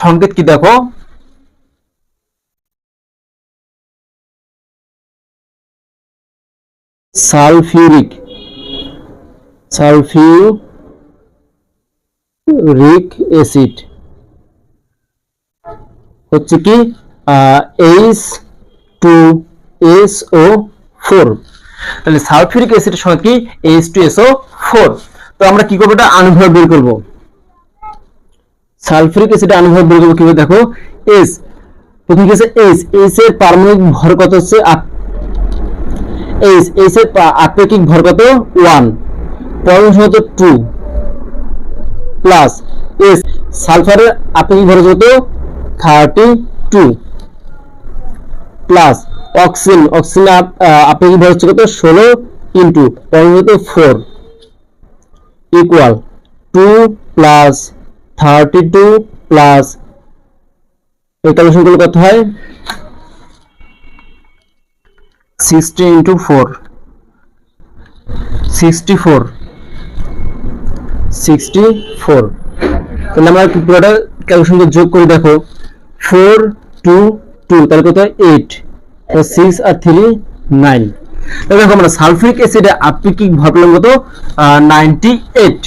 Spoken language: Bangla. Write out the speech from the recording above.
সংকেত কি দেখো? সালফিউরিক। Sulphuric acid. হচ্ছে কি H two S O four তাহলে সালফিউরিক অ্যাসিডের সঙ্গে কি H two S O four তো আমরা কি করব এটা আনুভব বের করব। সালফিউরিক অ্যাসিড আনুভব বের করব কীভাবে? দেখো এস প্রথম কি আছে? এইচ এস এর পারমাণবিক ভর কত হচ্ছে? এইচ এইচ এর আপেক্ষিক ভর কত? ওয়ান পরমাণু সংখ্যা টু প্লাস এস সালফারের আপেক্ষিক ভর কত? Thirty two plus oxygen oxygen আপেক্ষিক ভর হচ্ছে কত? ষোলো ইন্টু পরমাণু কত four equal to plus thirty two plus এই ক্যালকুলেশন করলে কত হয়? Sixty into four. Sixty four. Sixty four. তাহলে আমরা পুরোটা ক্যালকুলেশন যোগ করে দেখো। ফোর টু টু, তাহলে কত এইট। সিক্স আর থ্রি নাইন দেখো আমরা সালফিক অ্যাসিডে আপেক্ষিক ভর পেলাম কত? Ninety eight